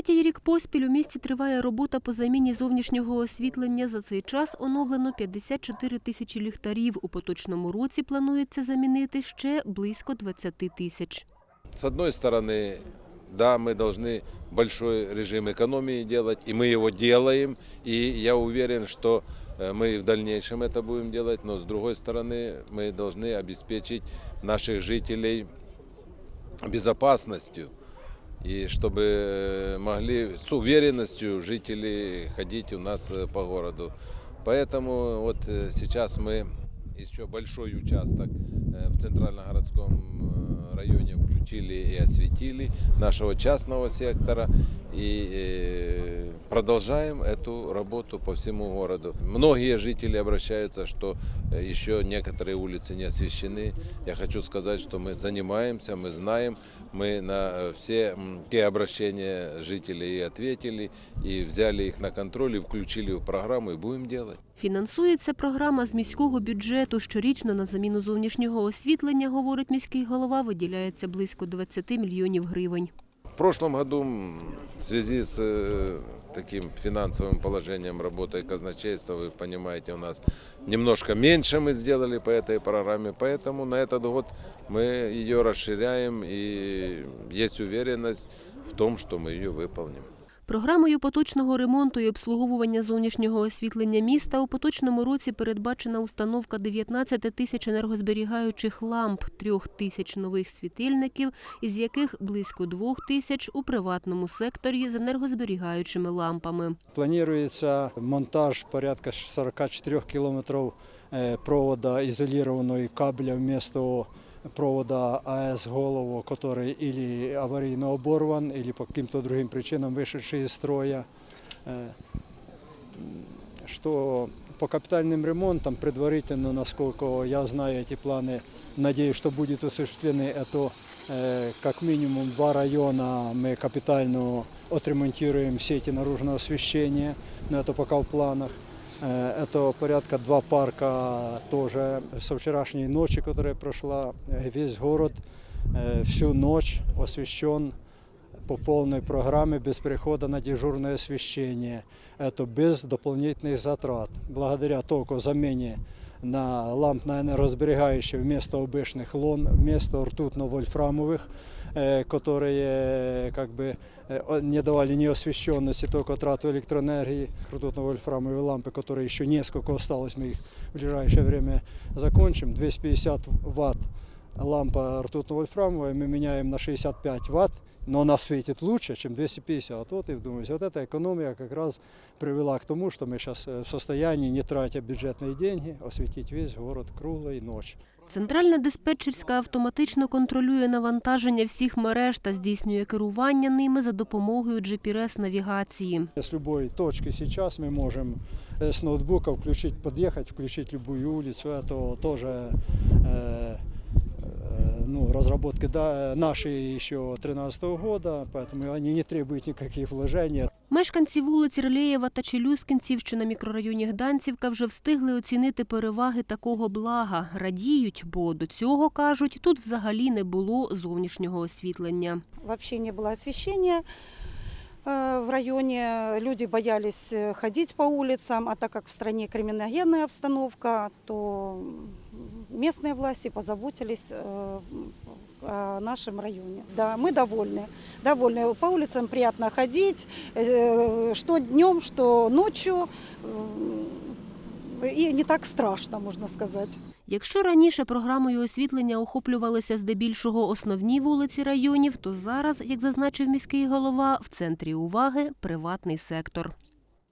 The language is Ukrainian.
Третій рік поспіль у місті триває робота по заміні зовнішнього освітлення. За цей час оновлено 54 тисячі ліхтарів. У поточному році планується замінити ще близько 20 тисяч. С одной стороны, да, мы должны большой режим экономии делать, и мы его делаем, и я уверен, что э, мы и в дальнейшем это будем делать, но с другой стороны, мы должны обеспечить наших жителей безопасностью, и чтобы э, могли с уверенностью жители ходить у нас э, по городу. Поэтому вот э, сейчас мы еще большой участок э, в центральногородском э, районе включили и осветили нашего частного сектора и э, продолжаем эту работу по всему городу. Многие жители обращаются, что э, еще некоторые улицы не освещены. Я хочу сказать, что мы занимаемся, мы знаем, мы на э, все м, те обращения жителей и ответили, и взяли их на контроль, и включили в программу, и будем делать. Фінансується програма з міського бюджету. Щорічно на заміну зовнішнього освітлення, говорить міський голова, виділяється близько 20 мільйонів гривень. В прошлом году м, в связи с э, таким финансовым положением работы казначейства, вы понимаете, у нас немножко меньше мы сделали по этой программе, поэтому на этот год мы ее расширяем и есть уверенность в том, что мы ее выполним. Програмою поточного ремонту і обслуговування зовнішнього освітлення міста у поточному році передбачена установка 19 тисяч енергозберігаючих ламп, трьох тисяч нових світильників, із яких близько двох тисяч у приватному секторі з енергозберігаючими лампами. Планируется монтаж порядка 44 километров э, провода изолированного и кабеля вместо провода АЭС «Голову», который или аварийно оборван, или по каким-то другим причинам вышедший из строя. Э, м, Что по капитальным ремонтам предварительно, насколько я знаю эти планы, надеюсь, что будет осуществлены, это э, как минимум два района мы капитально отремонтируем сети наружного освещения, но это пока в планах. Э, Это порядка два парка тоже со вчерашней ночи, которая прошла, э, весь город э, всю ночь освещен по полной программе без перехода на дежурное освещение. Это без дополнительных затрат. Благодаря только замене на ламп на энергосберегающие вместо обычных лон, вместо ртутно-вольфрамовых, э, которые э, как бы э, о- не давали ни освещенности, только трату электроэнергии. Ртутно-вольфрамовые лампы, которые еще несколько осталось, мы их в ближайшее время закончим. 250 ватт лампа ртутно-вольфрамовая мы меняем на 65 ватт, но она светит лучше, чем 250. Вот и вдумайтесь, вот эта экономия как раз привела к тому, что мы сейчас в состоянии, не тратя бюджетные деньги, осветить весь город круглой ночь. Центральна диспетчерська автоматично контролює навантаження всіх мереж та здійснює керування ними за допомогою GPS-навігації. С любой точки сейчас мы можем э, с ноутбука включить, подъехать, включить любую улицу. Это тоже э, э, ну, разработки да, наши еще 2013 года, поэтому они не требуют никаких вложений. Мешканці вулиць Релєєва та Челюскінців, що на мікрорайоні Гданцівка, вже встигли оцінити переваги такого блага. Радіють, бо до цього, кажуть, тут взагалі не було зовнішнього освітлення. вообще не было освещения э, в районе. Люди боялись э, ходить по улицам, а так как в стране криминогенная обстановка, то м, местные власти позаботились э, о нашем районе. Да, мы довольны. Довольны. По улицам приятно ходить, э, что днем, что ночью. М, И не так страшно, можно сказать. Якщо раніше програмою освітлення охоплювалися здебільшого основні вулиці районів, то зараз, як зазначив міський голова, в центрі уваги приватний сектор.